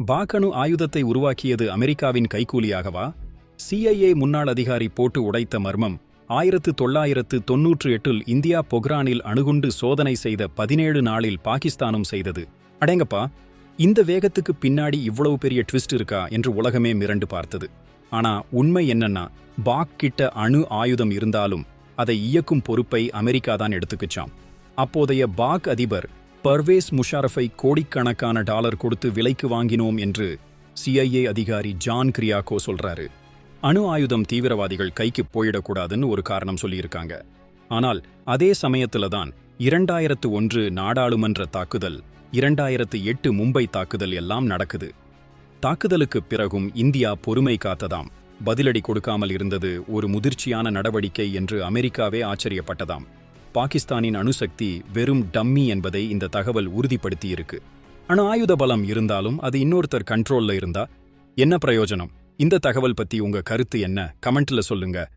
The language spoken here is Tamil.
பாக்கணு ஆயுதத்தை உருவாக்கியது அமெரிக்காவின் கைக்கூலியாகவா சிஐஏ முன்னாள் அதிகாரி போட்டு உடைத்த மர்மம் ஆயிரத்து தொள்ளாயிரத்து தொன்னூற்று எட்டில் இந்தியா பொக்ரானில் அணுகுண்டு சோதனை செய்த பதினேழு நாளில் பாகிஸ்தானும் செய்தது. அடேங்கப்பா இந்த வேகத்துக்கு பின்னாடி இவ்வளவு பெரிய ட்விஸ்ட் இருக்கா என்று உலகமே மிரண்டு பார்த்தது. ஆனா உண்மை என்னன்னா பாக் கிட்ட அணு ஆயுதம் இருந்தாலும் அதை இயக்கும் பொறுப்பை அமெரிக்கா தான் எடுத்துக்கிச்சாம். அப்போதைய பாக் அதிபர் பர்வேஸ் முஷாரஃபை கோடிக்கணக்கான டாலர் கொடுத்து விலைக்கு வாங்கினோம் என்று சிஐஏ அதிகாரி ஜான் கிரியாக்கோ சொல்றாரு. அணு ஆயுதம் தீவிரவாதிகள் கைக்கு போயிடக்கூடாதுன்னு ஒரு காரணம் சொல்லியிருக்காங்க. ஆனால் அதே சமயத்துல தான் இரண்டாயிரத்து ஒன்று நாடாளுமன்ற தாக்குதல் இரண்டாயிரத்து எட்டு மும்பை தாக்குதல் எல்லாம் நடக்குது. தாக்குதலுக்குப் பிறகும் இந்தியா பொறுமை காத்ததாம். பதிலடி கொடுக்காமல் இருந்தது ஒரு முதிர்ச்சியான நடவடிக்கை என்று அமெரிக்காவே ஆச்சரியப்பட்டதாம். பாகிஸ்தானின் அணுசக்தி வெறும் டம்மி என்பதை இந்த தகவல் உறுதிப்படுத்தியிருக்கு. அணு ஆயுத பலம் இருந்தாலும் அது இன்னொருத்தர் கண்ட்ரோல்ல இருந்தா என்ன பிரயோஜனம்? இந்த தகவல் பத்தி உங்க கருத்து என்ன? கமெண்ட்ல சொல்லுங்க.